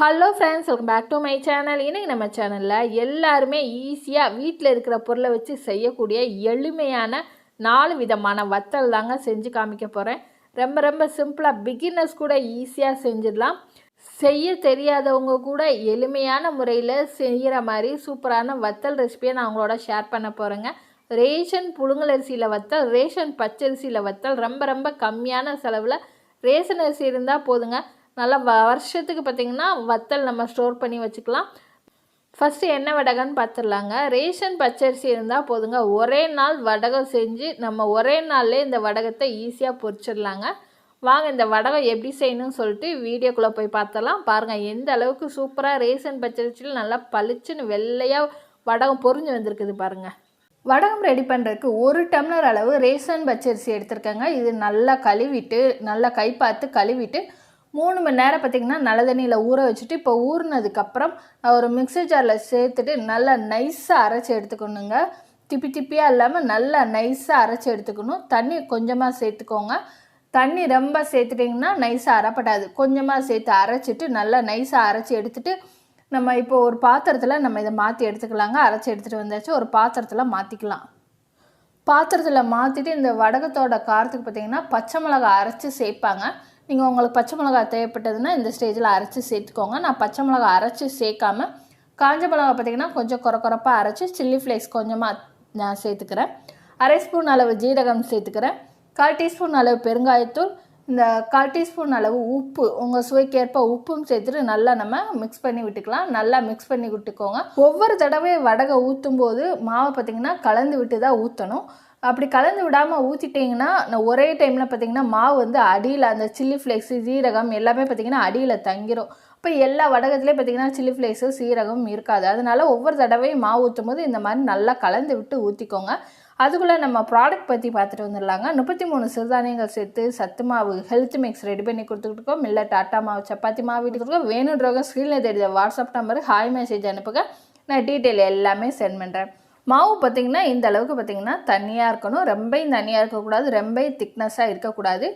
Hello friends welcome back to my channel இன்றைக்கி நம்ம சேனலில் எல்லாருமே ஈஸியாக வீட்டில் இருக்கிற பொருளை வச்சு செய்யக்கூடிய எளிமையான நாலு விதமான வத்தல் தாங்க செஞ்சு காமிக்க போகிறேன் ரொம்ப ரொம்ப சிம்பிளாக பிகினர்ஸ் கூட ஈஸியாக செஞ்சிடலாம். செய்ய தெரியாதவங்க கூட எளிமையான முறையில் செய்கிற மாதிரி சூப்பரான வத்தல் ரெசிபியை நான் உங்களோட ஷேர் பண்ண போகிறேங்க ரேஷன் புழுங்கலரிசியில் வத்தல் ரேஷன் பச்சரிசியில் வத்தல் ரொம்ப ரொம்ப கம்மியான செலவில் ரேஷன் அரிசி இருந்தால் போதுங்க. நல்லா வ- வருஷத்துக்கு பார்த்திங்கன்னா வத்தல் நம்ம ஸ்டோர் பண்ணி வச்சுக்கலாம். ஃபஸ்ட்டு என்ன வடகன்னு பார்த்துடலாங்க ரேஷன் பச்சரிசி இருந்தால் போதுங்க. ஒரே நாள் வடகம் செஞ்சு நம்ம ஒரே நாள்லேயே இந்த வடகத்தை ஈஸியாக பொறிச்சிடலாங்க வாங்க இந்த வடகம் எப்படி செய்யணும்னு சொல்லிட்டு வீடியோக்குள்ளே போய் பார்த்தலாம் பாருங்கள் எந்த அளவுக்கு சூப்பராக ரேஷன் பச்சரிசியில் நல்லா பளிச்சுன்னு வெள்ளையாக வடகம் பொரிஞ்சு வந்திருக்குது பாருங்கள் வடகம் ரெடி பண்ணுறதுக்கு ஒரு டம்ளர் அளவு ரேஷன் பச்சரிசி எடுத்திருக்கேங்க. இது நல்லா கழுவிட்டு நல்லா கை பார்த்து கழுவிட்டு மூணு மணி நேரம் பார்த்திங்கன்னா நல்ல தண்ணியில் ஊற வச்சுட்டு இப்போ ஊறினதுக்கப்புறம் ஒரு மிக்ஸி ஜாரில் சேர்த்துட்டு நல்லா நைஸாக அரைச்சி எடுத்துக்கணுங்க. திப்பி திப்பியாக இல்லாமல் நல்லா நைஸாக அரைச்சி எடுத்துக்கணும். தண்ணி கொஞ்சமாக சேர்த்துக்கோங்க. தண்ணி ரொம்ப சேர்த்துட்டிங்கன்னா நைஸாக அரைப்படாது. கொஞ்சமாக சேர்த்து அரைச்சிட்டு நல்லா நைஸாக அரைச்சி எடுத்துகிட்டு நம்ம இப்போ ஒரு பாத்திரத்தில் நம்ம இதை மாற்றி எடுத்துக்கலாங்க. அரைச்சி எடுத்துகிட்டு வந்தாச்சு. ஒரு பாத்திரத்தில் மாற்றிக்கலாம் பாத்திரத்தில் மாற்றிட்டு இந்த வடகத்தோட காரத்துக்கு பார்த்தீங்கன்னா பச்சை மிளகாய் அரைச்சி சேர்ப்பாங்க. நீங்கள் உங்களுக்கு பச்சை மிளகாய் தேவைப்பட்டதுன்னா இந்த ஸ்டேஜில் அரைச்சி சேர்த்துக்கோங்க. நான் பச்சை மிளகாய் அரைச்சி சேர்க்காம காஞ்ச மிளகாய் பார்த்தீங்கன்னா கொஞ்சம் குறை குறைப்பாக அரைச்சி சில்லி ஃப்ளேக்ஸ் கொஞ்சமாக நான் சேர்த்துக்கிறேன். அரை ஸ்பூன் அளவு ஜீரகம் சேர்த்துக்கிறேன். கால் டீஸ்பூன் அளவு பெருங்காயத்தூள். இந்த கால் டீஸ்பூன் அளவு உப்பு உங்கள் சுவைக்கேற்ப உப்பும் சேர்த்துட்டு நல்லா நம்ம மிக்ஸ் பண்ணி விட்டுக்கலாம். நல்லா மிக்ஸ் பண்ணி விட்டுக்கோங்க. ஒவ்வொரு தடவை வடகை ஊற்றும் போது மாவை பார்த்தீங்கன்னா கலந்து விட்டு தான் ஊற்றணும் அப்படி கலந்து விடாமல் ஊற்றிட்டிங்கன்னா நான் ஒரே டைமில் பார்த்தீங்கன்னா மாவு வந்து அடியில் அந்த சில்லி ஃப்ளேக்ஸு ஜீரகம் எல்லாமே பார்த்தீங்கன்னா அடியில் தங்கிரும். இப்போ எல்லா வடகத்துலேயும் பார்த்தீங்கன்னா சில்லி ஃப்ளேக்ஸு சீரகம் இருக்காது. அதனால் ஒவ்வொரு தடவையும் மாவு ஊற்றும் போது இந்த மாதிரி நல்லா கலந்து விட்டு ஊற்றிக்கோங்க அதுக்குள்ளே நம்ம ப்ராடக்ட் பற்றி பார்த்துட்டு வந்துடலாங்க. முப்பத்தி மூணு சிறுதானியங்கள் சேர்த்து சத்து மாவு ஹெல்த் மிக்ஸ் ரெடி பண்ணி கொடுத்துக்கிட்டுருக்கோம் இல்லை டாட்டா மாவு சப்பாத்தி மாவு வீட்டுக்கு வேணுன்றவங்க ஸ்க்ரீனில் தெரிஞ்ச வாட்ஸ்அப் நம்பருக்கு ஹாய் மெசேஜ் அனுப்புங்க. நான் டீட்டெயில் எல்லாமே சென்ட் பண்ணுறேன் மாவு பார்த்திங்கன்னா இந்த அளவுக்கு பார்த்திங்கன்னா தண்ணியாக இருக்கணும். ரொம்பையும் தண்ணியாக இருக்கக்கூடாது. ரொம்பையும் திக்னஸாக இருக்கக்கூடாது.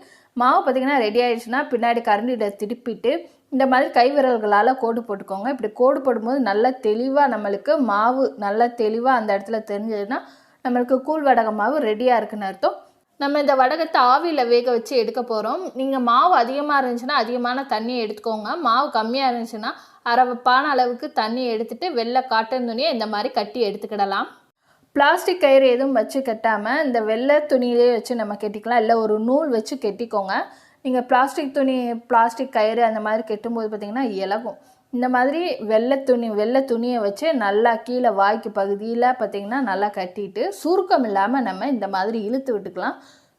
மாவு பார்த்திங்கன்னா ரெடி ஆகிடுச்சுன்னா பின்னாடி கரண்டியில் திருப்பிட்டு இந்த மாதிரி கை விரல்களால் கோடு போட்டுக்கோங்க. இப்படி கோடு போடும்போது நல்லா தெளிவாக நம்மளுக்கு மாவு நல்லா தெளிவாக அந்த இடத்துல தெரிஞ்சதுன்னா நம்மளுக்கு கூழ் வடக மாவு ரெடியாக இருக்குன்னு அர்த்தம். நம்ம இந்த வடகத்தை ஆவியில் வேக வச்சு எடுக்க போகிறோம் நீங்கள் மாவு அதிகமாக இருந்துச்சுன்னா அதிகமான தண்ணியை எடுத்துக்கோங்க. மாவு கம்மியாக இருந்துச்சுன்னா அரவப்பான அளவுக்கு தண்ணி எடுத்துகிட்டு வெள்ளை காட்டன் துணியை இந்த மாதிரி கட்டி எடுத்துக்கிடலாம். பிளாஸ்டிக் கயிறு எதுவும் வச்சு கட்டாமல் இந்த வெள்ளை துணியிலே வச்சு நம்ம கட்டிக்கலாம். இல்லை ஒரு நூல் வச்சு கட்டிக்கோங்க. நீங்கள் பிளாஸ்டிக் துணி பிளாஸ்டிக் கயிறு அந்த மாதிரி கட்டும்போது பார்த்தீங்கன்னா இலகும். இந்த மாதிரி வெள்ளை துணி வெள்ளை துணியை வச்சு நல்லா கீழே வாய்க்கு பகுதியில் பார்த்திங்கன்னா நல்லா கட்டிட்டு சுருக்கம் இல்லாமல் நம்ம இந்த மாதிரி இழுத்து விட்டுக்கலாம்.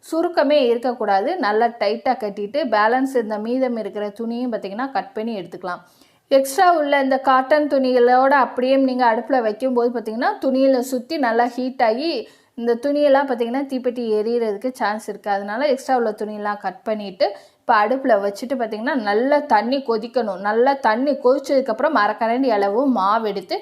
சுருக்கமே இருக்கக்கூடாது. நல்லா டைட்டாக கட்டிட்டு பேலன்ஸ் இந்த மீதம் இருக்கிற துணியும் பார்த்தீங்கன்னா கட் பண்ணி எடுத்துக்கலாம். எக்ஸ்ட்ரா உள்ள இந்த காட்டன் துணிகளோடு அப்படியே நீங்கள் அடுப்பில் வைக்கும்போது பார்த்தீங்கன்னா துணியில் சுற்றி நல்லா ஹீட் ஆகி இந்த துணியெல்லாம் பார்த்திங்கன்னா தீப்பெட்டி எரியறதுக்கு சான்ஸ் இருக்குது அதனால எக்ஸ்ட்ரா உள்ள துணியெல்லாம் கட் பண்ணிவிட்டு இப்போ அடுப்பில் வச்சுட்டு பார்த்தீங்கன்னா நல்லா தண்ணி கொதிக்கணும். நல்லா தண்ணி கொதிச்சதுக்கப்புறம் மரக்கரண்டி அளவு மாவு எடுத்து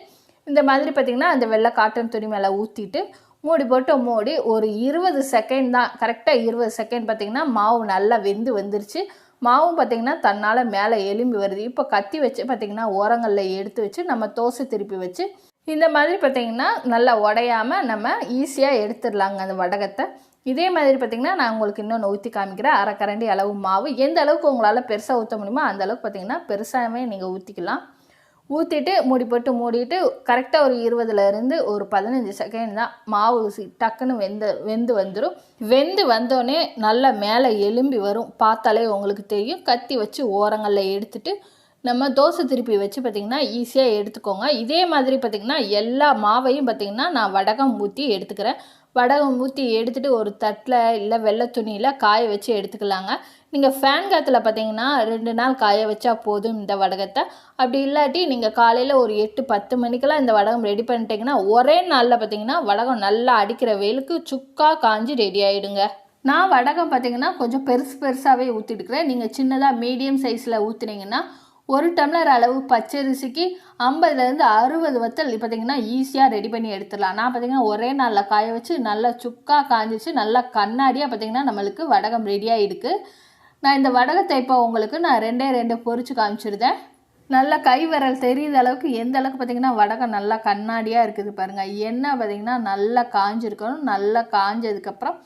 இந்த மாதிரி பார்த்திங்கன்னா அந்த வெள்ளை காட்டன் துணி மேலே ஊற்றிட்டு மூடி போட்டு மூடி ஒரு இருபது செகண்ட் தான் கரெக்டாக இருபது செகண்ட் பார்த்தீங்கன்னா மாவு நல்லா வெந்து வந்துருச்சு. மாவும் பார்த்தீங்கன்னா தன்னால் மேலே எலும்பி வருது. இப்போ கத்தி வச்சு பார்த்தீங்கன்னா ஓரங்களில் எடுத்து வச்சு நம்ம தோசை திருப்பி வச்சு இந்த மாதிரி பார்த்திங்கன்னா நல்லா உடையாமல் நம்ம ஈஸியாக எடுத்துடலாங்க அந்த வடகத்தை. இதே மாதிரி பார்த்தீங்கன்னா நான் உங்களுக்கு இன்னொன்று ஊற்றி காமிக்கிறேன். அரைக்கரண்டி அளவு மாவு. எந்த அளவுக்கு உங்களால் பெருசாக ஊற்ற முடியுமோ அந்த அளவுக்கு பார்த்தீங்கன்னா பெருசாகவே நீங்கள் ஊற்றிக்கலாம் ஊற்றிட்டு மூடி போட்டு மூடிட்டு கரெக்டாக ஒரு இருபதுலேருந்து ஒரு பதினஞ்சு செகண்ட் தான் மாவு ஊசி டக்குன்னு வெந்து வெந்து வந்துடும் வெந்து வந்தோடனே நல்லா மேலே எலும்பி வரும். பார்த்தாலே உங்களுக்கு தெரியும். கத்தி வச்சு ஓரங்களில் எடுத்துட்டு நம்ம தோசை திருப்பி வச்சு பார்த்திங்கன்னா ஈஸியாக எடுத்துக்கோங்க. இதே மாதிரி பார்த்திங்கன்னா எல்லா மாவையும் பார்த்திங்கன்னா நான் வடகம் ஊற்றி எடுத்துக்கிறேன். வடகம் ஊற்றி எடுத்துகிட்டு ஒரு தட்டில் இல்லை வெள்ளை துணியில் காய வச்சு எடுத்துக்கலாங்க. நீங்கள் ஃபேன் காற்றுல பார்த்தீங்கன்னா ரெண்டு நாள் காய வச்சா போதும் இந்த வடகத்தை. அப்படி இல்லாட்டி நீங்கள் காலையில் ஒரு எட்டு பத்து மணிக்கெல்லாம் இந்த வடகம் ரெடி பண்ணிட்டீங்கன்னா ஒரே நாளில் பார்த்தீங்கன்னா வடகம் நல்லா அடிக்கிற வெயிலுக்கு சுக்கா காஞ்சி ரெடி ஆகிடுங்க நான் வடகம் பார்த்தீங்கன்னா கொஞ்சம் பெருசு பெருசாகவே ஊற்றிட்டுக்கிறேன் நீங்கள் சின்னதாக மீடியம் சைஸில் ஊற்றுனீங்கன்னா ஒரு டம்ளர் அளவு பச்சரிசிக்கு ஐம்பதுலேருந்து அறுபது வத்தல் பார்த்தீங்கன்னா ஈஸியாக ரெடி பண்ணி எடுத்துடலாம். நான் பார்த்தீங்கன்னா ஒரே நாளில் காய வச்சு நல்லா சுக்காக காஞ்சிச்சு நல்லா கண்ணாடியாக பார்த்தீங்கன்னா நம்மளுக்கு வடகம் ரெடியாக இருக்குது நான் இந்த வடகத்தை இப்போ உங்களுக்கு நான் ரெண்டே ரெண்டு பொறிச்சு காமிச்சிருந்தேன். நல்லா கை விரல் தெரியுத அளவுக்கு எந்த அளவுக்கு பார்த்தீங்கன்னா வடகம் நல்லா கண்ணாடியாக இருக்குது பாருங்கள் எண்ணெய் பார்த்தீங்கன்னா நல்லா காஞ்சிருக்கணும் நல்லா காஞ்சதுக்கப்புறம்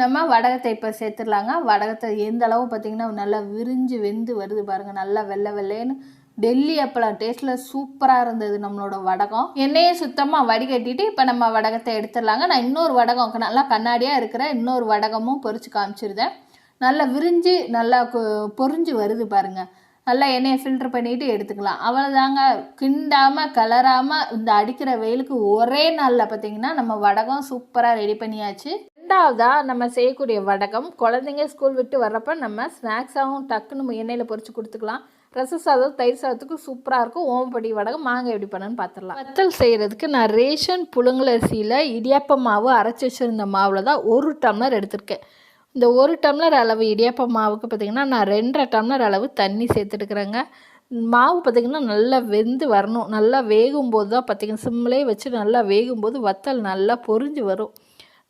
நம்ம வடகத்தை இப்போ சேர்த்துடலாங்க. வடகத்தை எந்த அளவு பார்த்தீங்கன்னா நல்லா விரிஞ்சு வெந்து வருது பாருங்கள் நல்லா வெள்ளை வெள்ளைன்னு டெல்லி அப்பளம் டேஸ்ட்டில் சூப்பராக இருந்தது நம்மளோட வடகம். எண்ணெயை சுத்தமாக வடிகட்டிட்டு இப்போ நம்ம வடகத்தை எடுத்துடலாங்க. நான் இன்னொரு வடகம் நல்லா கண்ணாடியாக இருக்கிற இன்னொரு வடகமும் பொறிச்சு காமிச்சிருந்தேன். நல்லா விரிஞ்சு நல்லா கொ- பொரிஞ்சு வருது பாருங்கள் நல்லா எண்ணெயை ஃபில்டர் பண்ணிட்டு எடுத்துக்கலாம். அவ்வளோதாங்க கிண்டாமல் கலராமல் இந்த அடிக்கிற வெயிலுக்கு ஒரே நாளில் பார்த்தீங்கன்னா நம்ம வடகம் சூப்பராக ரெடி பண்ணியாச்சு. ரெண்டாவதாக நம்ம செய்யக்கூடிய வடகம். குழந்தைங்க ஸ்கூல் விட்டு வர்றப்ப நம்ம ஸ்நாக்ஸாகவும் டக்குன்னு எண்ணெயில் பொறிச்சு கொடுத்துக்கலாம். ரச சாதம் தயிர் சாதத்துக்கு சூப்பராக இருக்கும். ஓமப்படி வடகம் மாங்காய் எப்படி பண்ணுன்னு பார்த்துடலாம் வத்தல் செய்கிறதுக்கு நான் ரேஷன் புழுங்கலரிசியில் இடியாப்ப மாவு அரைச்சி வச்சுருந்த மாவில் தான் ஒரு டம்ளர் எடுத்திருக்கேன். இந்த ஒரு டம்ளர் அளவு இடியாப்ப மாவுக்கு பார்த்திங்கன்னா நான் ரெண்டரை டம்ளர் அளவு தண்ணி சேர்த்துட்டுக்கிறேங்க. மாவு பார்த்திங்கன்னா நல்லா வெந்து வரணும். நல்லா வேகும்போது தான் பார்த்திங்கன்னா சிம்மிலே வச்சு நல்லா வேகும்போது வத்தல் நல்லா பொரிஞ்சு வரும்.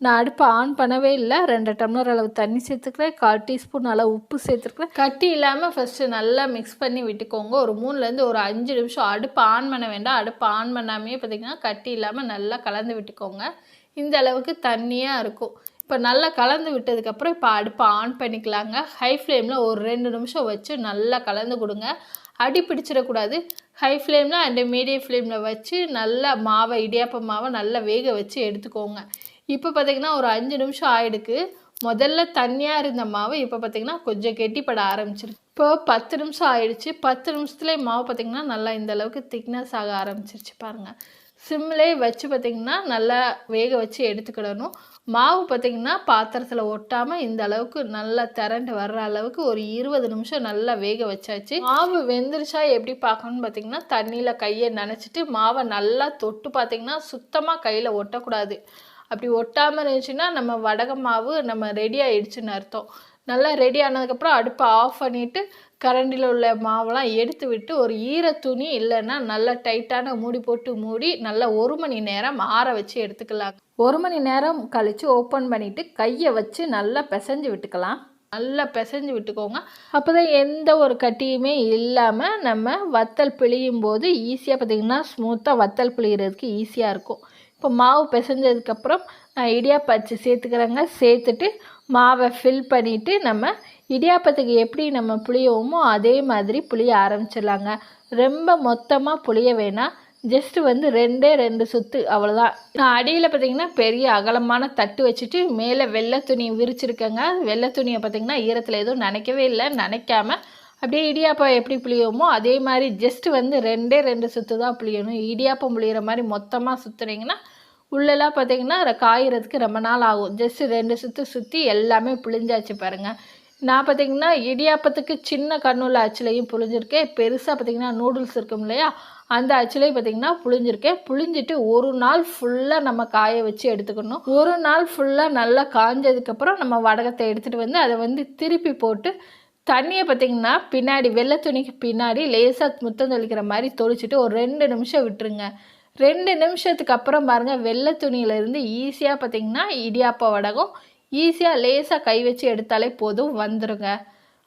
நான் அடுப்பை ஆன் பண்ணவே இல்லை. ரெண்டு டம்ளர் அளவு தண்ணி சேர்த்துக்கிறேன். கால் டீஸ்பூன் அளவு உப்பு சேர்த்துக்கிறேன். கட்டி இல்லாமல் ஃபஸ்ட்டு நல்லா மிக்ஸ் பண்ணி விட்டுக்கோங்க. ஒரு மூணுலேருந்து ஒரு அஞ்சு நிமிஷம் அடுப்பு ஆன் பண்ண வேண்டாம். அடுப்பு ஆன் பண்ணாமையே பார்த்திங்கன்னா கட்டி இல்லாமல் நல்லா கலந்து விட்டுக்கோங்க. இந்த அளவுக்கு தண்ணியாக இருக்கும். இப்போ நல்லா கலந்து விட்டதுக்கப்புறம் இப்போ அடுப்பை ஆன் பண்ணிக்கலாங்க. ஹை ஃப்ளேமில் ஒரு ரெண்டு நிமிஷம் வச்சு நல்லா கலந்து கொடுங்க. அடி பிடிச்சிடக்கூடாது. ஹை ஃப்ளேமில் அண்டு மீடியம் ஃப்ளேமில் வச்சு நல்லா மாவை இடியாப்ப மாவை நல்லா வேக வச்சு எடுத்துக்கோங்க. இப்போ பார்த்தீங்கன்னா ஒரு அஞ்சு நிமிஷம் ஆயிடுக்கு. முதல்ல தண்ணியாக இருந்த மாவு இப்போ பார்த்தீங்கன்னா கொஞ்சம் கெட்டிப்பட ஆரம்பிச்சிருக்கு இப்போ பத்து நிமிஷம் ஆயிடுச்சு. பத்து நிமிஷத்துலேயே மாவு பார்த்தீங்கன்னா நல்லா இந்த அளவுக்கு திக்னஸ் ஆக ஆரம்பிச்சிருச்சு பாருங்கள் சிம்லே வச்சு பார்த்திங்கன்னா நல்லா வேக வச்சு எடுத்துக்கிடணும். மாவு பார்த்திங்கன்னா பாத்திரத்தில் ஒட்டாமல் இந்த அளவுக்கு நல்லா திரண்டு வர்ற அளவுக்கு ஒரு இருபது நிமிஷம் நல்லா வேக வச்சாச்சு. மாவு வெந்துருச்சா எப்படி பார்க்கணும்னு பார்த்திங்கன்னா தண்ணியில் கையை நனைச்சிட்டு மாவை நல்லா தொட்டு பார்த்திங்கன்னா சுத்தமாக கையில் ஒட்டக்கூடாது. அப்படி ஒட்டாமல் இருந்துச்சுன்னா நம்ம வடக மாவு நம்ம ரெடி ஆயிடுச்சுன்னு அர்த்தம். நல்லா ரெடி ஆனதுக்கப்புறம் அடுப்பை ஆஃப் பண்ணிவிட்டு கரண்டியில் உள்ள மாவெல்லாம் எடுத்து விட்டு ஒரு ஈர துணி இல்லைன்னா நல்லா டைட்டான மூடி போட்டு மூடி நல்லா ஒரு மணி நேரம் ஆற வச்சு எடுத்துக்கலாம். ஒரு மணி நேரம் கழித்து ஓப்பன் பண்ணிவிட்டு கையை வச்சு நல்லா பிசைஞ்சு விட்டுக்கலாம். நல்லா பிசைஞ்சு விட்டுக்கோங்க. அப்போ தான் எந்த ஒரு கட்டியுமே இல்லாமல் நம்ம வத்தல் பிழியும் போது ஈஸியாக பார்த்திங்கன்னா ஸ்மூத்தாக வத்தல் பிழிகிறதுக்கு ஈஸியாக இருக்கும். இப்போ மாவு பிசைஞ்சதுக்கப்புறம் நான் இடியாப்ப அச்சு சேர்த்துக்கிறேங்க. சேர்த்துட்டு மாவை ஃபில் பண்ணிவிட்டு நம்ம இடியாப்பத்துக்கு எப்படி நம்ம புளியவோமோ அதே மாதிரி புளிய ஆரம்பிச்சிடலாங்க. ரொம்ப மொத்தமாக புளிய வேணாம் ஜஸ்ட்டு வந்து ரெண்டே ரெண்டு சுற்று அவ்வளோதான் நான் அடியில் பார்த்தீங்கன்னா பெரிய அகலமான தட்டு வச்சுட்டு மேலே வெள்ளை துணி விரிச்சிருக்கேங்க. வெள்ளை துணியை பார்த்தீங்கன்னா ஈரத்தில் எதுவும் நினைக்கவே இல்லை. நினைக்காமல் அப்படியே இடியாப்பம் எப்படி புளியோமோ அதே மாதிரி ஜஸ்ட் வந்து ரெண்டே ரெண்டு சுத்து தான் புளியணும். இடியாப்பம் புளியிற மாதிரி மொத்தமாக சுற்றுனீங்கன்னா உள்ளெல்லாம் பார்த்தீங்கன்னா அதை காயறதுக்கு ரொம்ப நாள் ஆகும். ஜஸ்ட் ரெண்டு சுற்று சுற்றி எல்லாமே புளிஞ்சாச்சு பாருங்கள் நான் பார்த்தீங்கன்னா இடியாப்பத்துக்கு சின்ன கண்ணுள்ள அச்சுலையும் புளிஞ்சிருக்கேன் பெருசாக பார்த்தீங்கன்னா நூடுல்ஸ் இருக்கும் இல்லையா? அந்த அச்சுலையும் பார்த்தீங்கன்னா புளிஞ்சிருக்கேன் புளிஞ்சிட்டு ஒரு நாள் ஃபுல்லாக நம்ம காய வச்சு எடுத்துக்கணும். ஒரு நாள் ஃபுல்லாக நல்லா காஞ்சதுக்கப்புறம் நம்ம வடகத்தை எடுத்துகிட்டு வந்து அதை வந்து திருப்பி போட்டு தண்ணியை பார்த்தீங்கன்னா பின்னாடி வெள்ளை துணிக்கு பின்னாடி லேசாக முத்தம் தெளிக்கிற மாதிரி தொளிச்சுட்டு ஒரு ரெண்டு நிமிஷம் விட்டுருங்க. ரெண்டு நிமிஷத்துக்கு அப்புறம் பாருங்கள் வெள்ளை துணியிலேருந்து ஈஸியாக பார்த்தீங்கன்னா இடியாப்ப வடகம் ஈஸியாக லேசாக கை வச்சு எடுத்தாலே போதும் வந்துடுங்க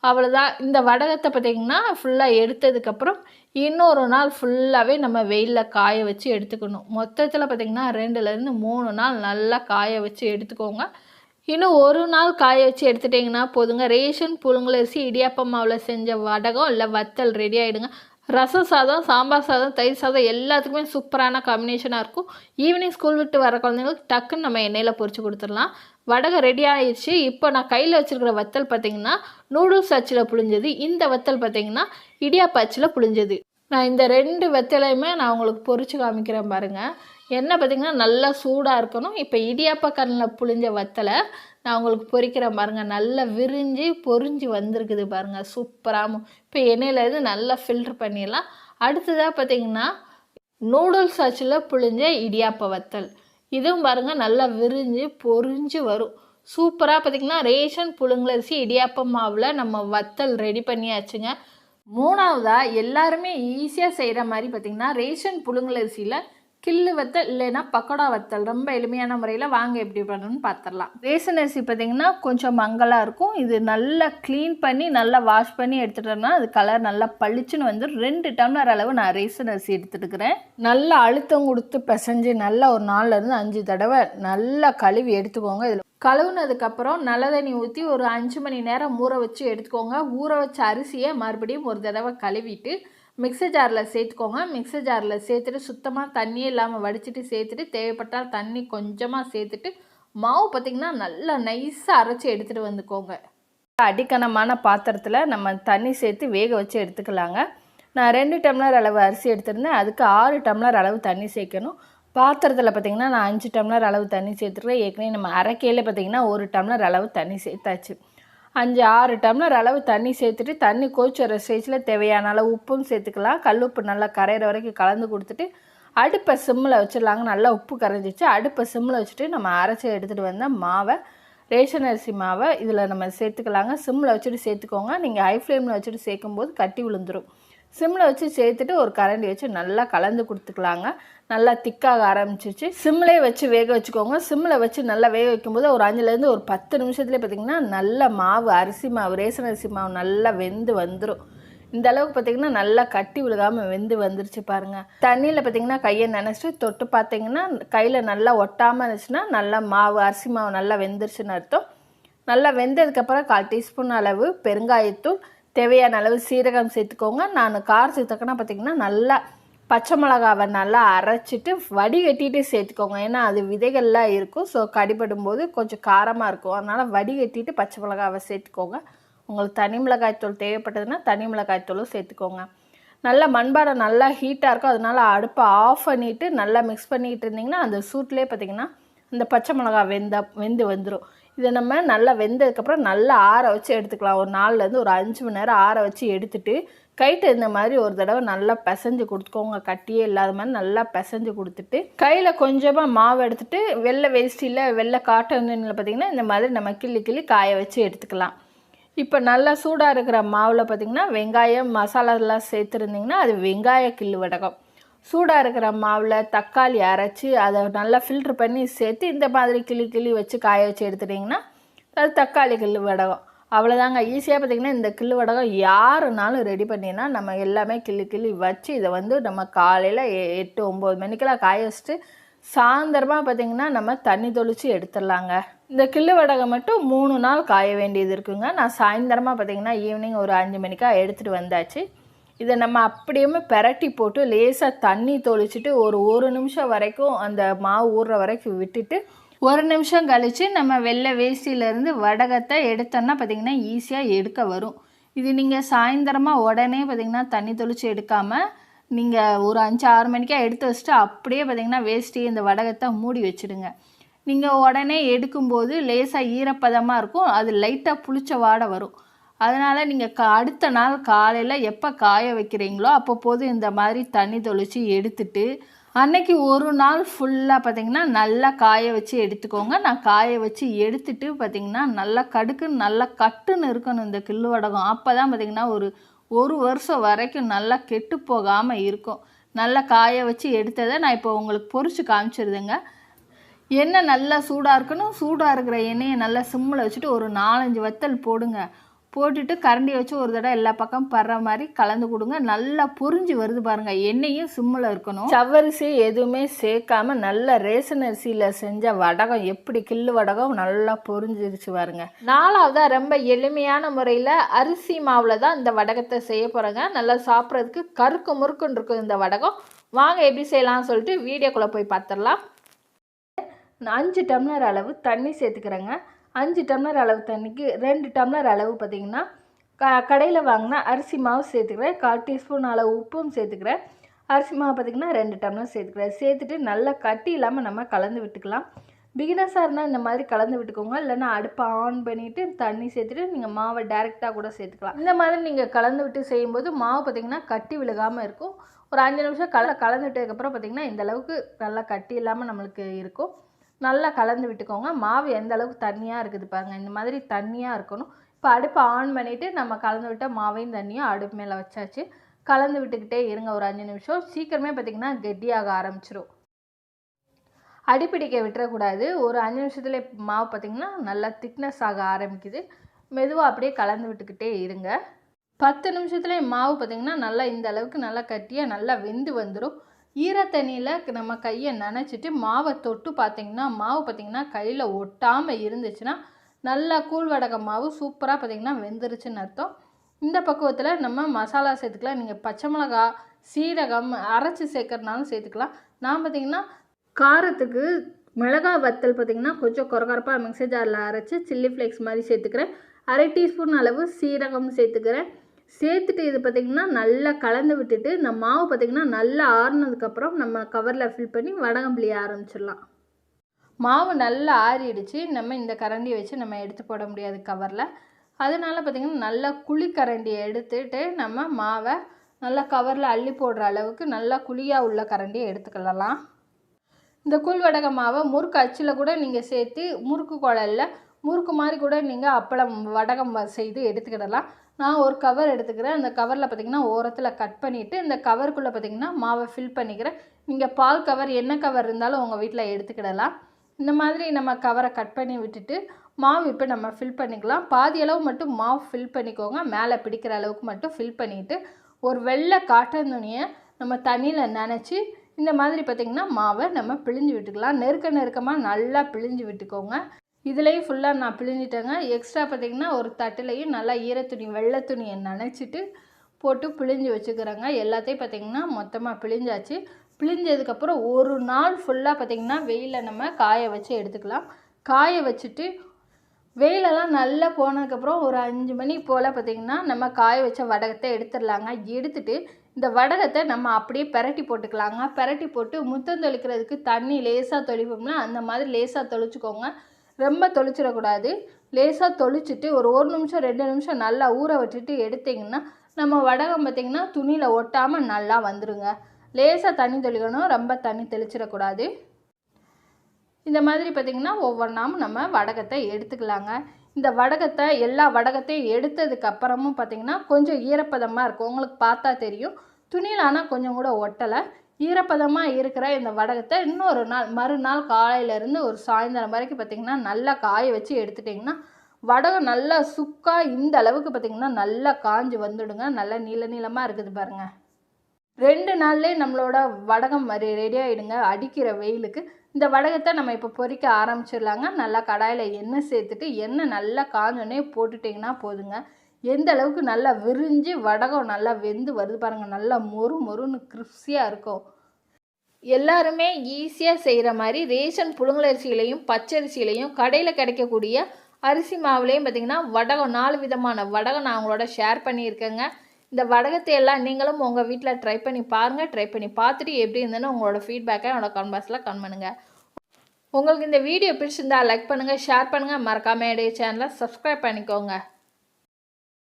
அவ்வளோதான் இந்த வடகத்தை பார்த்தீங்கன்னா ஃபுல்லாக எடுத்ததுக்கப்புறம் இன்னொரு நாள் ஃபுல்லாகவே நம்ம வெயிலில் காய வச்சு எடுத்துக்கணும். மொத்தத்தில் பார்த்தீங்கன்னா ரெண்டுலேருந்து மூணு நாள் நல்லா காய வச்சு எடுத்துக்கோங்க. இன்னும் ஒரு நாள் காய வச்சு எடுத்துட்டிங்கன்னா போதுங்க. ரேஷன் புழுங்கலரிசி இடியாப்பம் மாவில் செஞ்ச வடகம் இல்லை வத்தல் ரெடி ஆகிடுங்க ரசம் சாதம் சாம்பார் சாதம் தயிர் சாதம் எல்லாத்துக்குமே சூப்பரான காம்பினேஷனாக இருக்கும். ஈவினிங் ஸ்கூல் விட்டு வர குழந்தைங்களுக்கு டக்குன்னு நம்ம எண்ணெயில் பொரிச்சு கொடுத்துடலாம். வடகம் ரெடி ஆயிடுச்சு. இப்போ நான் கையில் வச்சுருக்கிற வத்தல் பார்த்தீங்கன்னா நூடுல்ஸ் அச்சில் புழிஞ்சது. இந்த வத்தல் பார்த்தீங்கன்னா இடியாப்ப அச்சில் புழிஞ்சது. நான் இந்த ரெண்டு வெத்தலையுமே நான் உங்களுக்கு பொறிச்சு காமிக்கிறேன் பாருங்கள் எண்ணெய் பார்த்திங்கன்னா நல்லா சூடாக இருக்கணும். இப்போ இடியாப்ப கண்ணில் புழிஞ்ச வத்தலை நான் உங்களுக்கு பொறிக்கிறேன் பாருங்கள் நல்லா விரிஞ்சு பொரிஞ்சு வந்திருக்குது பாருங்கள் சூப்பராகவும் இப்போ எண்ணெயில் இது நல்லா ஃபில்ட்ரு பண்ணிடலாம். அடுத்ததாக பார்த்திங்கன்னா நூடுல்ஸ் ஆச்சில் புழிஞ்ச இடியாப்ப வத்தல். இதுவும் பாருங்கள் நல்லா விரிஞ்சு பொரிஞ்சு வரும். சூப்பராக பார்த்திங்கன்னா ரேஷன் புழுங்கலரிசி இடியாப்பம் மாவில் நம்ம வத்தல் ரெடி பண்ணியாச்சுங்க. மூணாவதாக எல்லாருமே ஈஸியாக செய்கிற மாதிரி பார்த்திங்கன்னா ரேஷன் புழுங்கலரிசியில் கில்லு வத்தல் இல்லைன்னா பக்கோடா வத்தல் ரொம்ப எளிமையான முறையில் வாங்க எப்படி பண்ணணும்னு பார்த்துடலாம் ரேசன் அரிசி பார்த்திங்கன்னா கொஞ்சம் மங்கலாக இருக்கும். இது நல்லா க்ளீன் பண்ணி நல்லா வாஷ் பண்ணி எடுத்துட்டோம்னா அது கலர் நல்லா பளிச்சுன்னு வந்து ரெண்டு டம்ளர் அளவு நான் ரேசன் அரிசி எடுத்துட்டுக்கிறேன் நல்லா அழுத்தம் கொடுத்து பிசைஞ்சு நல்லா ஒரு நாலுலேருந்து அஞ்சு தடவை நல்லா கழுவி எடுத்துக்கோங்க. இதில் கழுவுனதுக்கப்புறம் நல்ல தண்ணி ஊற்றி ஒரு அஞ்சு மணி நேரம் ஊற வச்சு எடுத்துக்கோங்க. ஊற வச்ச அரிசியை மறுபடியும் ஒரு தடவை கழுவிட்டு மிக்ஸி ஜாரில் சேர்த்துக்கோங்க. மிக்ஸி ஜாரில் சேர்த்துட்டு சுத்தமாக தண்ணியே இல்லாமல் வடிச்சிட்டு சேர்த்துட்டு தேவைப்பட்டால் தண்ணி கொஞ்சமாக சேர்த்துட்டு மாவு பார்த்திங்கன்னா நல்லா நைஸாக அரைச்சி எடுத்துகிட்டு வந்துக்கோங்க. அடிக்கனமான பாத்திரத்தில் நம்ம தண்ணி சேர்த்து வேக வச்சு எடுத்துக்கலாங்க. நான் ரெண்டு டம்ளர் அளவு அரிசி எடுத்திருந்தேன். அதுக்கு ஆறு டம்ளர் அளவு தண்ணி சேர்க்கணும். பாத்திரத்தில் பார்த்திங்கன்னா நான் அஞ்சு டம்ளர் அளவு தண்ணி சேர்த்துருக்கேன். ஏற்கனவே நம்ம அரைக்கையில் பார்த்திங்கன்னா ஒரு டம்ளர் அளவு தண்ணி சேர்த்தாச்சு. அஞ்சு ஆறு டம்ளர் அளவு தண்ணி சேர்த்துட்டு தண்ணி கொதிச்சு வர ஸ்டேஜில் தேவையான அளவு உப்பும் சேர்த்துக்கலாம். கல் உப்பு நல்லா கரையிற வரைக்கும் கலந்து கொடுத்துட்டு அடுப்பை சிம்மில் வச்சிடலாங்க. நல்லா உப்பு கரைஞ்சிச்சு அடுப்பை சிம்மில் வச்சுட்டு நம்ம அரைச்சி எடுத்துகிட்டு வந்தால் மாவை ரேஷன் அரிசி மாவை இதில் நம்ம சேர்த்துக்கலாங்க. சிம்மில் வச்சுட்டு சேர்த்துக்கோங்க. நீங்கள் ஹை ஃப்ளேமில் வச்சுட்டு சேர்க்கும்போது கட்டி விழுந்துடும் சிம்மில் வச்சு சேர்த்துட்டு ஒரு கரண்டி வச்சு நல்லா கலந்து கொடுத்துக்கலாங்க. நல்லா திக்காக ஆரம்பிச்சிருச்சு. சிம்லே வச்சு வேக வச்சுக்கோங்க. சிம்மில் வச்சு நல்லா வேக வைக்கும்போது ஒரு அஞ்சுலேருந்து ஒரு பத்து நிமிஷத்துலேயே பார்த்திங்கன்னா நல்ல மாவு அரிசி மாவு ரேசன் அரிசி மாவு நல்லா வெந்து வந்துடும் இந்த அளவுக்கு பார்த்திங்கன்னா நல்லா கட்டி விழுகாமல் வெந்து வந்துருச்சு பாருங்கள் தண்ணியில் பார்த்திங்கன்னா கையை நினச்சிட்டு தொட்டு பார்த்தீங்கன்னா கையில் நல்லா ஒட்டாமல் இருந்துச்சுன்னா நல்லா மாவு அரிசி மாவு நல்லா வெந்துருச்சுன்னு அர்த்தம். நல்லா வெந்ததுக்கப்புறம் கால் டீஸ்பூன் அளவு பெருங்காயத்தூள் தேவையான அளவு சீரகம் சேர்த்துக்கோங்க. நான் கார் தக்கனா பார்த்திங்கன்னா நல்லா பச்சை மிளகாவை நல்லா அரைச்சிட்டு வடிகட்டிட்டு சேர்த்துக்கோங்க. ஏன்னா அது விதைகள்லாம் இருக்கும். ஸோ கடிபடும் போது கொஞ்சம் காரமாக இருக்கும். அதனால் வடிகட்டிட்டு பச்சை மிளகாவை சேர்த்துக்கோங்க. உங்களுக்கு தனி மிளகாய்த்தூள் தேவைப்பட்டதுன்னா தனி மிளகாய்த்தூளும் சேர்த்துக்கோங்க. நல்லா மண்பாடம் நல்லா ஹீட்டாக இருக்கும். அதனால் அடுப்பை ஆஃப் பண்ணிவிட்டு நல்லா மிக்ஸ் பண்ணிக்கிட்டு இருந்திங்கன்னா அந்த சூட்லேயே பார்த்திங்கன்னா இந்த பச்சை மிளகா வெந்த வெந்து வந்துடும் இதை நம்ம நல்லா வெந்ததுக்கப்புறம் நல்லா ஆற வச்சு எடுத்துக்கலாம். ஒரு நாலுலேருந்து ஒரு அஞ்சு மணி நேரம் ஆற வச்சு எடுத்துட்டு கைட்டு இந்த மாதிரி ஒரு தடவை நல்லா பிசைஞ்சு கொடுத்துக்கோங்க கட்டியே இல்லாத மாதிரி நல்லா பிசைஞ்சு கொடுத்துட்டு கையில் கொஞ்சமாக மாவு எடுத்துட்டு வெள்ளை வேஸ்டியில் வெள்ளை காட்டன் பார்த்திங்கன்னா இந்த மாதிரி நம்ம கிள்ளி கிள்ளி காய வச்சு எடுத்துக்கலாம். இப்போ நல்லா சூடாக இருக்கிற மாவில் பார்த்திங்கன்னா வெங்காயம் மசாலாலாம் சேர்த்துருந்திங்கன்னா அது வெங்காய கிள்ளு வடகம் சூடாக இருக்கிற மாவில் தக்காளி அரைச்சி அதை நல்லா ஃபில்ட்ரு பண்ணி சேர்த்து இந்த மாதிரி கிளி கிளி வச்சு காய வச்சு எடுத்துட்டிங்கன்னா அது தக்காளி கிள்ளு வடகம். அவ்வளோதாங்க ஈஸியாக பார்த்திங்கன்னா இந்த கிள்ளு வடகம் யாருனாலும் ரெடி பண்ணினா நம்ம எல்லாமே கிள்ளி கிள்ளி வச்சு இதை வந்து நம்ம காலையில் எட்டு ஒம்பது மணிக்கெல்லாம் காய வச்சுட்டு சாயந்தரமாக பார்த்திங்கன்னா நம்ம தண்ணி தொளித்து எடுத்துடலாங்க. இந்த கிள்ளு வடகம் மட்டும் மூணு நாள் காய வேண்டியது இருக்குங்க. நான் சாயந்தரமாக பார்த்திங்கன்னா ஈவினிங் ஒரு அஞ்சு மணிக்காக எடுத்துகிட்டு வந்தாச்சு. இதை நம்ம அப்படியுமே பெரட்டி போட்டு லேசாக தண்ணி தொளிச்சிட்டு ஒரு ஒரு நிமிஷம் வரைக்கும் அந்த மாவு ஊறுற வரைக்கும் விட்டுட்டு ஒரு நிமிஷம் கழித்து நம்ம வெள்ளை வேஷ்டியிலேருந்து வடகத்தை எடுத்தோன்னா பார்த்திங்கன்னா ஈஸியாக எடுக்க வரும். இது நீங்கள் சாயந்தரமாக உடனே பார்த்திங்கன்னா தண்ணி தொளிச்சு எடுக்காமல் நீங்கள் ஒரு அஞ்சு ஆறு மணிக்காக எடுத்து வச்சுட்டு அப்படியே பார்த்திங்கன்னா வேஷ்டி இந்த வடகத்தை மூடி வச்சுடுங்க. நீங்கள் உடனே எடுக்கும்போது லேசாக ஈரப்பதமாக இருக்கும். அது லைட்டாக புளிச்ச வாடை வரும். அதனால் நீங்கள் க அடுத்த நாள் காலையில் எப்போ காய வைக்கிறீங்களோ அப்போ போது இந்த மாதிரி தண்ணி தொளித்து எடுத்துட்டு அன்னைக்கு ஒரு நாள் ஃபுல்லாக பார்த்திங்கன்னா நல்லா காய வச்சு எடுத்துக்கோங்க. நான் காய வச்சு எடுத்துட்டு பார்த்திங்கன்னா நல்லா கடுக்குன்னு நல்லா கட்டுன்னு இருக்கணும் இந்த கில்லு வடகம் அப்போ தான் பார்த்திங்கன்னா ஒரு ஒரு வருஷம் வரைக்கும் நல்லா கெட்டு போகாமல் இருக்கும். நல்லா காய வச்சு எடுத்ததை நான் இப்போ உங்களுக்கு பொறிச்சு காமிச்சிருதுங்க. எண்ணெய் நல்லா சூடாக இருக்கணும். சூடாக இருக்கிற எண்ணெயை நல்லா சிம்மில் வச்சுட்டு ஒரு நாலஞ்சு வத்தல் போடுங்க. போட்டுட்டு கரண்டி வச்சு ஒரு தடவை எல்லா பக்கம் படுற மாதிரி கலந்து கொடுங்க. நல்லா புரிஞ்சு வருது பாருங்கள் எண்ணெயும் சிம்மில் இருக்கணும். சவரிசி எதுவுமே சேர்க்காம நல்ல ரேஷன் அரிசியில் செஞ்ச வடகம் எப்படி கில்லு வடகம் நல்லா பொரிஞ்சிருச்சு பாருங்க. நாலாவதாக ரொம்ப எளிமையான முறையில் அரிசி மாவில் தான் இந்த வடகத்தை செய்ய போகிறேங்க நல்லா சாப்பிட்றதுக்கு கருக்கு முறுக்குன்னு இருக்கும் இந்த வடகம். வாங்க எப்படி செய்யலாம்னு சொல்லிட்டு வீடியோக்குள்ளே போய் பார்த்துடலாம். அஞ்சு டம்ளர் அளவு தண்ணி சேர்த்துக்கிறேங்க. அஞ்சு டம்ளர் அளவு தண்ணிக்கு ரெண்டு டம்ளர் அளவு பார்த்திங்கன்னா க கடையில் வாங்கினா அரிசி மாவு சேர்த்துக்கிறேன். கால் டீஸ்பூன் அளவு உப்பும் சேர்த்துக்கிறேன். அரிசி மாவு பார்த்திங்கன்னா ரெண்டு டம்ளர் சேர்த்துக்கிறேன். சேர்த்துட்டு நல்லா கட்டி இல்லாமல் நம்ம கலந்து விட்டுக்கலாம். பிகினர்ஸாக இருந்தால் இந்த மாதிரி கலந்து விட்டுக்கோங்க. இல்லைனா அடுப்பை ஆன் பண்ணிவிட்டு தண்ணி சேர்த்துட்டு நீங்கள் மாவை டேரெக்டாக கூட சேர்த்துக்கலாம். இந்த மாதிரி நீங்கள் கலந்து விட்டு செய்யும்போது மாவு பார்த்திங்கன்னா கட்டி விழுகாமல் இருக்கும். ஒரு அஞ்சு நிமிஷம் கல கலந்து விட்டதுக்கப்புறம் பார்த்திங்கன்னா இந்த அளவுக்கு நல்லா கட்டி இல்லாமல் நம்மளுக்கு இருக்கும். நல்லா கலந்து விட்டுக்கோங்க. மாவு எந்த அளவுக்கு தண்ணியாக இருக்குது பாருங்கள் இந்த மாதிரி தண்ணியாக இருக்கணும். இப்போ அடுப்பை ஆன் பண்ணிவிட்டு நம்ம கலந்து விட்ட மாவையும் தண்ணியும் அடுப்பு மேலே வச்சாச்சு. கலந்து விட்டுக்கிட்டே இருங்க. ஒரு அஞ்சு நிமிஷம். சீக்கிரமே பார்த்திங்கன்னா கெட்டியாக ஆரம்பிச்சிடும் அடிப்பிடிக்க விட்டுறக்கூடாது. ஒரு அஞ்சு நிமிஷத்துல மாவு பார்த்திங்கன்னா நல்லா திக்னஸ் ஆக ஆரம்பிக்குது. மெதுவாக அப்படியே கலந்து விட்டுக்கிட்டே இருங்க. பத்து நிமிஷத்துலேயே மாவு பார்த்திங்கன்னா நல்லா இந்த அளவுக்கு நல்லா கட்டியாக நல்லா வெந்து வந்துடும் ஈரத்தண்ணியில் நம்ம கையை நனைச்சிட்டு மாவை தொட்டு பார்த்திங்கன்னா மாவு பார்த்திங்கன்னா கையில் ஒட்டாமல் இருந்துச்சுன்னா நல்லா கூழ்வடக மாவு சூப்பராக பார்த்திங்கன்னா வெந்துருச்சுன்னு அர்த்தம். இந்த பக்குவத்தில் நம்ம மசாலா சேர்த்துக்கலாம். நீங்கள் பச்சை மிளகா சீரகம் அரைச்சி சேர்க்குறதுனாலும் சேர்த்துக்கலாம். நான் பார்த்திங்கன்னா காரத்துக்கு மிளகா வத்தல் பார்த்திங்கன்னா கொஞ்சம் குறகுறப்பாக மிக்ஸி ஜாரில் அரைச்சி சில்லி ஃப்ளேக்ஸ் மாதிரி சேர்த்துக்கிறேன். அரை டீஸ்பூன் அளவு சீரகம் சேர்த்துக்கிறேன். சேர்த்துட்டு இது பார்த்திங்கன்னா நல்லா கலந்து விட்டுட்டு இந்த மாவு பார்த்திங்கன்னா நல்லா ஆறுனதுக்கப்புறம் நம்ம கவரில் ஃபில் பண்ணி வடகம்பிளிய ஆரம்பிச்சிடலாம். மாவு நல்லா ஆறிடுச்சு. நம்ம இந்த கரண்டியை வச்சு நம்ம எடுத்து போட முடியாது கவரில் அதனால் பார்த்திங்கன்னா நல்லா குழி கரண்டியை எடுத்துகிட்டு நம்ம மாவை நல்லா கவரில் அள்ளி போடுற அளவுக்கு நல்லா குழியாக உள்ள கரண்டியை எடுத்துக்கலாம் இந்த கூழ் மாவை முறுக்கு அச்சில் கூட நீங்கள் சேர்த்து முறுக்கு குழல்ல முறுக்கு மாதிரி கூட நீங்கள் அப்பளம் வடகம் வ- செய்து எடுத்துக்கிடலாம். நான் ஒரு கவர் எடுத்துக்கிறேன். அந்த கவரில் பார்த்தீங்கன்னா ஓரத்தில் கட் பண்ணிவிட்டு இந்த கவருக்குள்ளே பார்த்தீங்கன்னா மாவை ஃபில் பண்ணிக்கிறேன். நீங்கள் பால் கவர் என்ன கவர் இருந்தாலும் உங்கள் வீட்டில் எடுத்துக்கிடலாம். இந்த மாதிரி நம்ம கவரை கட் பண்ணி விட்டுட்டு மாவு இப்போ நம்ம ஃபில் பண்ணிக்கலாம். பாதி அளவு மட்டும் மாவு ஃபில் பண்ணிக்கோங்க. மேலே பிடிக்கிற அளவுக்கு மட்டும் ஃபில் பண்ணிவிட்டு ஒரு வெள்ளை காட்டன் துணியை நம்ம தண்ணியில் நினச்சி இந்த மாதிரி பார்த்திங்கன்னா மாவை நம்ம பிழிஞ்சு விட்டுக்கலாம். நெருக்க நெருக்கமாக நல்லா பிழிஞ்சு விட்டுக்கோங்க. இதுலேயும் ஃபுல்லாக நான் பிழிஞ்சிட்டேங்க. எக்ஸ்ட்ரா பார்த்திங்கன்னா ஒரு தட்டுலையும் நல்லா ஈரத்துணி வெள்ளை துணியை நனைச்சிட்டு போட்டு பிழிஞ்சு வச்சுக்கிறேங்க. எல்லாத்தையும் பார்த்திங்கன்னா மொத்தமாக பிழிஞ்சாச்சு. பிழிஞ்சதுக்கப்புறம் ஒரு நாள் ஃபுல்லாக பார்த்திங்கன்னா வெயிலில் நம்ம காய வச்சு எடுத்துக்கலாம். காய வச்சுட்டு வெயிலெல்லாம் நல்லா போனதுக்கப்புறம் ஒரு அஞ்சு மணி போல் பார்த்திங்கன்னா நம்ம காய வச்ச வடகத்தை எடுத்துடலாங்க. எடுத்துட்டு இந்த வடகத்தை நம்ம அப்படியே பெரட்டி போட்டுக்கலாங்க. பெரட்டி போட்டு முத்தம் தொளிக்கிறதுக்கு தண்ணி லேசாக தொளிப்போம்னா அந்த மாதிரி லேசாக தொளிச்சுக்கோங்க. ரொம்ப தொளிச்சிடக்கூடாது. லேசாக தொளிச்சிட்டு ஒரு ஒரு நிமிஷம் ரெண்டு நிமிஷம் நல்லா ஊற வச்சுட்டு எடுத்திங்கன்னா நம்ம வடகம் பார்த்திங்கன்னா துணியில் ஒட்டாமல் நல்லா வந்துடுங்க லேசாக தண்ணி தெளிக்கணும் ரொம்ப தண்ணி தெளிச்சிடக்கூடாது. இந்த மாதிரி பார்த்திங்கன்னா ஒவ்வொன்றாவும் நம்ம வடகத்தை எடுத்துக்கலாங்க. இந்த வடகத்தை எல்லா வடகத்தையும் எடுத்ததுக்கு அப்புறமும் பார்த்திங்கன்னா கொஞ்சம் ஈரப்பதமாக இருக்கும். உங்களுக்கு பார்த்தா தெரியும். துணியில் ஆனால் கொஞ்சம் கூட ஒட்டலை. ஈரப்பதமாக இருக்கிற இந்த வடகத்தை இன்னொரு நாள் மறுநாள் காலையிலேருந்து ஒரு சாயந்தரம் வரைக்கும் பார்த்திங்கன்னா நல்லா காய வச்சு எடுத்துட்டிங்கன்னா வடகம் நல்லா சுக்காக இந்த அளவுக்கு பார்த்திங்கன்னா நல்லா காஞ்சு வந்துடுங்க. நல்லா நீள நீளமாக இருக்குது பாருங்கள் ரெண்டு நாள்லேயே நம்மளோட வடகம் மாதிரி ரெடி ஆகிடுங்க அடிக்கிற வெயிலுக்கு. இந்த வடகத்தை நம்ம இப்போ பொறிக்க ஆரம்பிச்சிடலாங்க. நல்லா கடாயில் எண்ணெய் சேர்த்துட்டு எண்ணெய் நல்லா காஞ்சோடனே போட்டுட்டிங்கன்னா போதுங்க. எந்த அளவுக்கு நல்லா விரிஞ்சு வடகம் நல்லா வெந்து வருது பாருங்கள் நல்லா மொறு மொறுன்னு கிறிஸ்பியாக இருக்கும். எல்லாருமே ஈஸியாக செய்கிற மாதிரி ரேஷன் புழுங்கலரிசியிலையும் பச்சரிசியிலையும் கடையில் கிடைக்கக்கூடிய அரிசி மாவுலேயும் பார்த்திங்கன்னா வடகம் நாலு விதமான வடகம் நான் உங்களோட ஷேர் பண்ணியிருக்கேங்க. இந்த வடகத்தை எல்லாம் நீங்களும் உங்கள் வீட்டில் ட்ரை பண்ணி பாருங்கள் ட்ரை பண்ணி பார்த்துட்டு எப்படி இருந்ததுன்னு உங்களோட ஃபீட்பேக்கை என்னோட கமெண்ட் பாக்ஸில் கமெண்ட் பண்ணுங்கள் உங்களுக்கு இந்த வீடியோ பிடிச்சிருந்தா லைக் பண்ணுங்கள் ஷேர் பண்ணுங்கள் மறக்காமல் என்னுடைய சேனலை சப்ஸ்கிரைப் பண்ணிக்கோங்க.